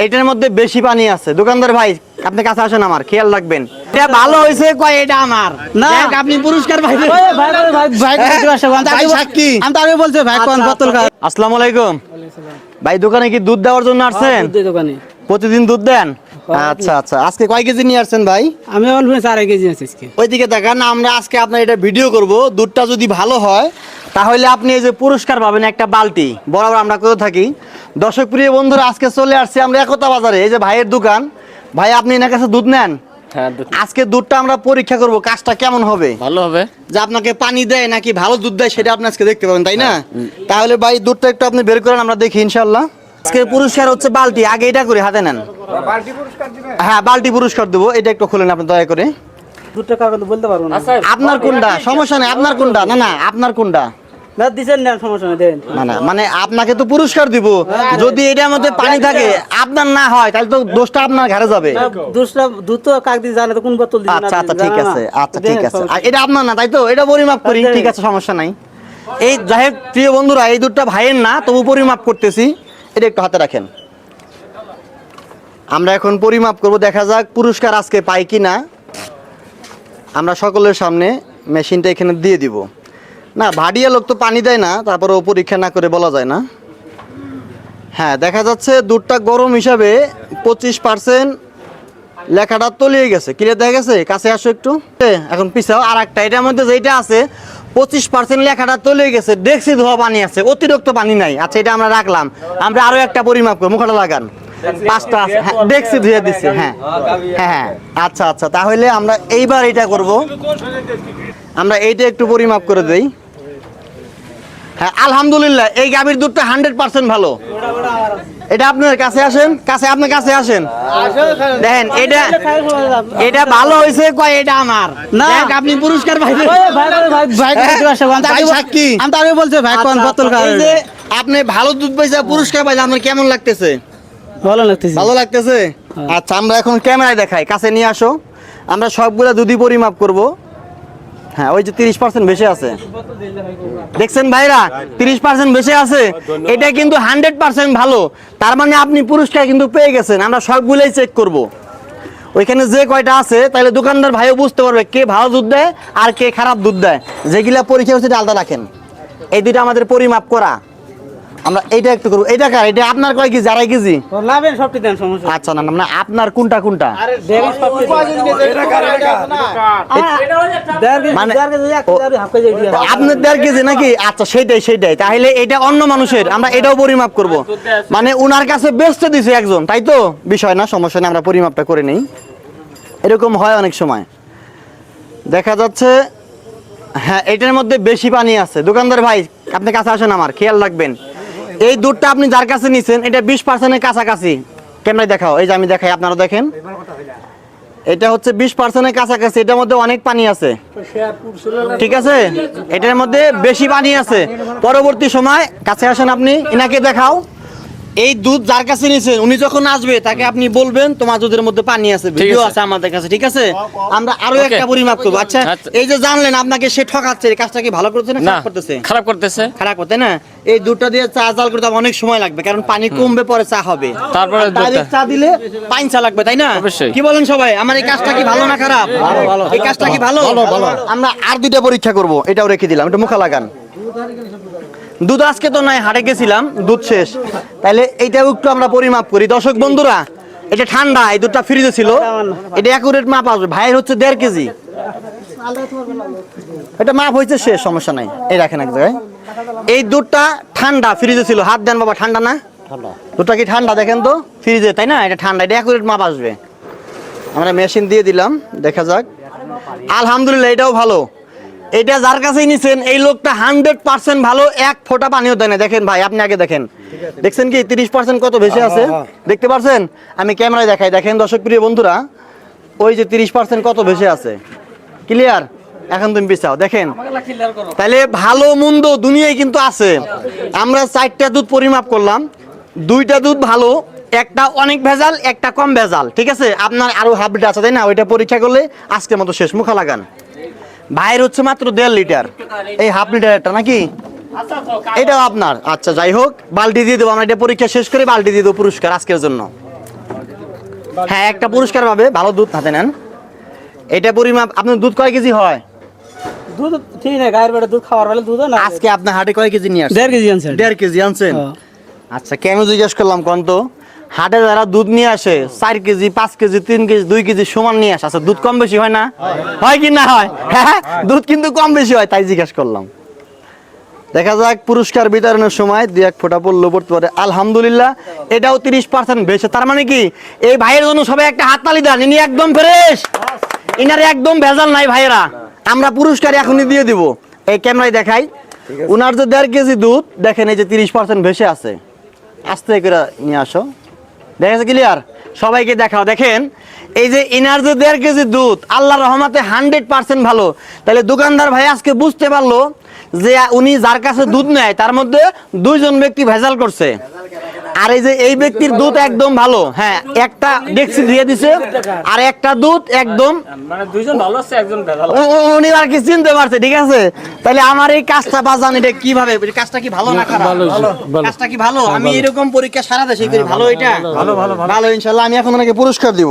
এটার মধ্যে বেশি পানি আছে। দোকানদার ভাই আপনি কাছে আসেন আমার খেয়াল রাখবেন। এটা ভালো হয়েছে কয় এটা আমার। না। আপনি পুরস্কার ভাই ভাই হ্যাঁ, আমি তো ভাই আগে বল- সাক্ষী। আমি তো বলছি ভাই কোন বোতল খা আসসালামু আলাইকুম। ভাই দোকানে কি দুধ দেওয়ার জন্য আসছেন? দোকানে। প্রতিদিন দুধ দেন? আচ্ছা আচ্ছা। আজকে কয় কেজি নিয়ে আসছেন ভাই? আমি অল্প চার কেজি আছি আজকে। ওইদিকে দেখান আমরা আজকে আপনার এটা ভিডিও করব। দুধটা যদি ভালো হয় তাহলে আপনি এই যে পুরস্কার পাবেন একটা বালতি। বরাবর আমরা করে থাকি? দর্শক প্রিয় বন্ধুরা আজকে চলে আসছি আমরা একতা বাজারে। এই যে ভাইয়ের দোকান। ভাই আপনি এনার কাছে দুধ নেন? হ্যাঁ আজকে দুধটা আমরা পরীক্ষা করব কাজটা কেমন হবে? ভালো হবে। যে আপনাকে পানি দেয় নাকি ভালো দুধ দেয় সেটা আপনি আজকে দেখতে পাবেন তাই না? তাহলে ভাই দুধটা একটু আপনি বের করেন আমরা দেখি ইনশাল্লাহ আজকে পুরস্কার হচ্ছে বালতি আগে এটা করে হাতে নেন। হ্যাঁ বালতি পুরস্কার দেবো এটা একটু খুলেন আপনি দয়া করে। কার কথা বলতে পারব না। আচ্ছা আপনার কোনটা? সমস্যা নেই আপনার কোনটা? না না আপনার কোনটা? না দিছেন না সমস্যা নেই দেন। না না মানে আপনাকে তো পুরস্কার দিব। যদি এটার মধ্যে পানি থাকে আপনার না হয় তাহলে তো দোষটা আপনার ঘরে যাবে। দুধটা দুধ তো কাক দিয়ে জানে তো কোন বোতল দিছেন আচ্ছা আচ্ছা ঠিক আছে আচ্ছা ঠিক আছে। এটা আপনার না তাই তো? এটা পরিমাপ করি ঠিক আছে সমস্যা নাই। এই যাই প্রিয় বন্ধুরা এই দুধটা ভাইয়ের না তবু পরিমাপ করতেছি। এটা একটু হাতে রাখেন। আমরা এখন পরিমাপ করব, দেখা যাক পুরস্কার আজকে পাই কি না আমরা সকলের সামনে মেশিনটা এখানে দিয়ে দিব। না ভাডিয়া লোক তো পানি দেয় না, তারপরেও পরীক্ষা না করে বলা যায় না। হ্যাঁ দেখা যাচ্ছে দুধটা গরম হিসাবে পঁচিশ পার্সেন্ট লেখাটা তলিয়ে গেছে। ক্লিয়ার দেখা গেছে? কাছে আসো একটু। এখন পিছাও আর একটা এটার মধ্যে যেটা আছে পঁচিশ পার্সেন্ট লেখাটা তলিয়ে গেছে দেখছি ধোয়া পানি আছে অতিরিক্ত পানি নাই। আচ্ছা এটা আমরা রাখলাম। আমরা আরও একটা পরিমাপ করব মুখটা লাগান। পাঁচটা আছে হ্যাঁ দেখছি ধুয়ে দিচ্ছি হ্যাঁ হ্যাঁ। হ্যাঁ আচ্ছা আচ্ছা তাহলে আমরা এইবার এটা করব। আমরা এইটা একটু পরিমাপ করে দেই। হ্যাঁ আলহামদুলিল্লাহ এই গাভীর দুধটা হান্ড্রেড পার্সেন্ট ভালো। এটা আপনার কাছে আসেন কাছে আপনার কাছে আসেন। দেখেন এটা এটা ভালো হয়েছে কয় এটা আমার। না। আপনি পুরস্কার আমি ভাই বলছি কোন আচ্ছা, বোতল আপনি ভালো দুধ পাইছে পুরস্কার পাইছে আপনার কেমন লাগতেছে? ভালো লাগতেছে। ভালো লাগতেছে? আচ্ছা আমরা এখন ক্যামেরায় দেখাই কাছে নিয়ে আসো। আমরা সবগুলা দুধই পরিমাপ করব। হ্যাঁ ওই যে তিরিশ পার্সেন্ট বেশি আছে। দেখছেন ভাইরা তিরিশ পার্সেন্ট বেশি আছে। এটা কিন্তু হান্ড্রেড পার্সেন্ট ভালো। তার মানে আপনি পুরস্কার কিন্তু পেয়ে গেছেন আমরা সবগুলোই চেক করব। ওইখানে যে কয়টা আছে তাহলে দোকানদার ভাইও বুঝতে পারবে কে ভালো দুধ দেয় আর কে খারাপ দুধ দেয়। যেগুলা পরীক্ষা হচ্ছে আলাদা রাখেন। এই দুইটা আমাদের পরিমাপ করা। আমরা এইটা একটু করব। এইটা কার? এটা আপনার কয় কেজি? আড়াই কেজি? লাভেন সবটি দেন সমস্যা আচ্ছা না না, মানে আপনার কোনটা কোনটা? মানে- দেড় কেজি, এক কেজি, হাফ কেজি এটি আছে। আপনার দেড় কেজি নাকি? আচ্ছা সেটাই সেটাই তাহলে এটা অন্য মানুষের আমরা এটাও পরিমাপ করব। মানে উনার কাছে বেচতে দিছে একজন তাই তো? বিষয় না সমস্যা নেই আমরা পরিমাপটা করে নেই। এরকম হয় অনেক সময়। দেখা যাচ্ছে হ্যাঁ এটার মধ্যে বেশি পানি আছে। দোকানদার ভাই আপনি কাছে আসেন আমার খেয়াল রাখবেন। এই দুধটা আপনি যার কাছে নিছেন, এটা বিশ পার্সেন্টের কাছাকাছি। কেমনে দেখাও? এই যে আমি দেখাই, আপনারা দেখেন। এটা হচ্ছে বিশ পার্সেন্টের কাছাকাছি, এটার মধ্যে অনেক পানি আছে। ঠিক আছে? এটার মধ্যে বেশি পানি আছে। পরবর্তী সময় কাছে আসেন আপনি এনাকে দেখাও। এই দুধ যার কাছে নিছেন উনি যখন আসবে তাকে আপনি বলবেন তোমার দুধের মধ্যে পানি আছে ভিডিও আছে। আমাদের কাছে ঠিক আছে? আমরা আরও একটা পরিমাপ করব। আচ্ছা আচ্ছা। এই যে জানলেন আপনাকে সে ঠকাচ্ছে এই কাজটা কি ভালো করছে না খারাপ করতেছে? খারাপ করতেছে। খারাপ করতে না? এই দুধটা দিয়ে চা জাল করতে অনেক সময় লাগবে কারণ পানি কমবে পরে চা হবে। তারপরে চা দিলে পাইন চা লাগবে তাই না? কি বলেন সবাই? আমার এই কাজটা কি ভালো না খারাপ? ভালো এই কাজটা কি ভালো। আমরা আর দুইটা পরীক্ষা করব এটাও রেখে দিলাম একটু মুখা লাগান। দুধ আজকে তো নাই হাটে গেছিলাম দুধ শেষ। তাহলে এইটাও একটু আমরা পরিমাপ করি। দর্শক বন্ধুরা এটা ঠান্ডা এই দুধটা ফ্রিজে ছিল এটা অ্যাকুরেট মাপ আসবে। ভাইয়ের হচ্ছে দেড় কেজি। এটা মাপ হয়েছে শেষ সমস্যা নাই। এই রাখেন এক জায়গায়। এই দুধটা ঠান্ডা ফ্রিজে ছিল। হাত দেন বাবা ঠান্ডা না? দুধটা কি ঠান্ডা দেখেন তো? ফ্রিজে তাই না? এটা ঠান্ডা এটা অ্যাকুরেট মাপ আসবে। আমরা মেশিন দিয়ে দিলাম দেখা যাক। আলহামদুলিল্লাহ এটাও ভালো। এটা যার কাছেই নিছেন এই লোকটা হান্ড্রেড পার্সেন্ট ভালো এক ফোঁটা পানিও দেয় না। দেখেন ভাই আপনি আগে দেখেন। দেখছেন কি তিরিশ পার্সেন্ট কত বেশি আছে? দেখতে পারছেন? আমি ক্যামেরায় দেখাই। দেখেন দর্শক প্রিয় বন্ধুরা ওই যে তিরিশ পার্সেন্ট কত বেশি আছে? ক্লিয়ার এখন তুমি পিছাও দেখেন। তাহলে ভালো মন্দ দুনিয়ায় কিন্তু আছে। আমরা চারটা দুধ পরিমাপ করলাম। দুইটা দুধ ভালো একটা অনেক ভেজাল একটা কম ভেজাল। ঠিক আছে? আপনার আরও হাফ আছে তাই না? ওইটা পরীক্ষা করলে আজকের মতো শেষ। মুখা লাগান। ভাইয়ের হচ্ছে মাত্র দেড় লিটার। এই হাফ লিটার একটা নাকি? এটাও আপনার। আচ্ছা যাই হোক বালতি দিয়ে দেবো। আমরা এটা পরীক্ষা শেষ করে বালতি দিয়ে দেবো পুরস্কার আজকের জন্য। হ্যাঁ একটা পুরস্কার পাবে। ভালো দুধ হাতে নেন। এটা পরিমাপ আপনার দুধ কয় কেজি হয়? দুধ ঠিক না গায়ের বেড়ে দুধ খাওয়ার বেলা দুধ না। আজকে আপনার হাটে কয় কেজি নিয়ে আসছেন? দেড় কেজি আনছে দেড় কেজি আনছেন? হ্যাঁ। আচ্ছা কেন জিজ্ঞেস করলাম কোন তো হাটে যারা দুধ নিয়ে আসে চার কেজি পাঁচ কেজি তিন কেজি দুই কেজি সমান নিয়ে আসে। আচ্ছা দুধ কম বেশি হয় না? হয় কি না হয়? হ্যাঁ দুধ কিন্তু কম বেশি হয় তাই জিজ্ঞেস করলাম। দেখা যাক পুরস্কার বিতরণের সময় দুই এক ফোঁটা পড়ল পড়তে পারে। আলহামদুলিল্লাহ এটাও তিরিশ পার্সেন্ট বেশি। তার মানে কি? এই ভাইয়ের জন্য সবাই একটা হাততালি দেন ইনি একদম ফ্রেশ। ইনারে একদম ভেজাল নাই ভাইয়েরা। আমরা পুরস্কার এখনই দিয়ে দিব। এই ক্যামেরায় দেখাই। উনার যে দেড় কেজি দুধ দেখেন এই যে তিরিশ পার্সেন্ট ভেসে আছে। আস্তে করে নিয়ে আসো। দেখা ক্লিয়ার সবাইকে দেখাও। দেখেন, এই যে ইনার যে দেড় কেজি দুধ, আল্লাহ রহমাতে হান্ড্রেড পার্সেন্ট ভালো। তাহলে দোকানদার ভাই আজকে বুঝতে পারল যে উনি যার কাছে দুধ নেয়, তার মধ্যে দুইজন ব্যক্তি ভেজাল করছে। আর এই যে এই ব্যক্তির দুধ একদম ভালো হ্যাঁ একটা ডেক্সি দিয়ে দিছে আর একটা দুধ একদম মানে দুইজন ভালো আছে একজন ভেজাল উ- উ- উনি আর কি চিনতে পারছে ঠিক আছে? তাহলে আমার এই কাজটা বাজান এটা কীভাবে? কাজটা কি ভালো না খারাপ? কাজটা কি ভালো? আমি এরকম পরীক্ষা সারা দেশে করি ভালো এটা? ভালো ভালো। ভালো ইনশাল্লাহ আমি এখন ওনাকে পুরস্কার দিব।